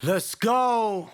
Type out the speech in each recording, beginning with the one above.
Let's go.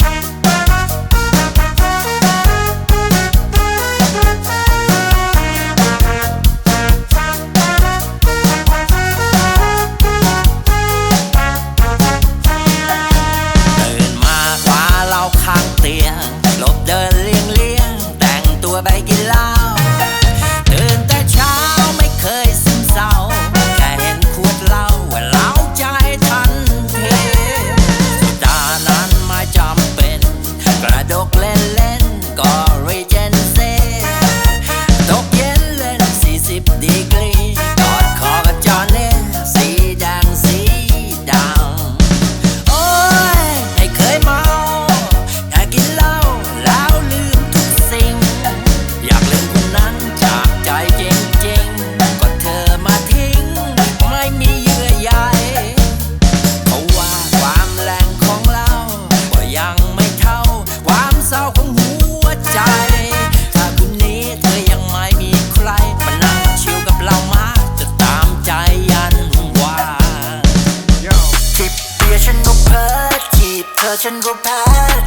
พ้อจีบเธอฉันก็แพ้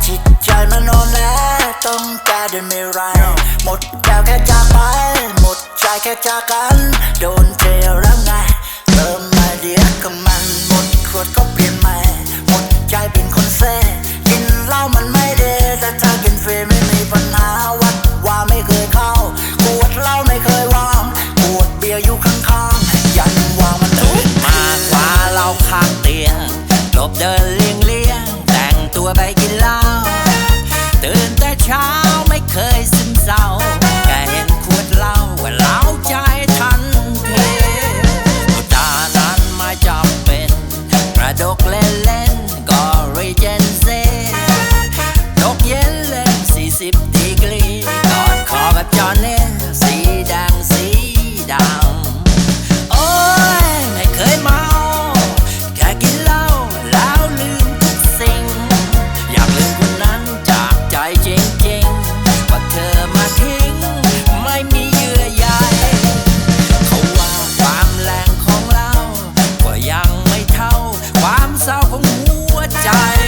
จิตใจมันนอนแล้วต้องการเดินไม่ไร หมดแก้วแค่จากไป หมดใจแค่จากกัน โดนเทแล้วไงเติมมาเดียวก็มัน หมดขวดก็เปลี่ยนใหม่ หมดใจเป็นคนเซ่กินเหล้ามันไม่ดีแต่ถ้ากินฟรีไม่มีปัญหาวัดว่าไม่เคยเข้าขวดเหล้าไม่เคยวางขวดเบียร์อยู่ข้าง บเดินเลี่ยงเลี่ยงแต่งตัวไป die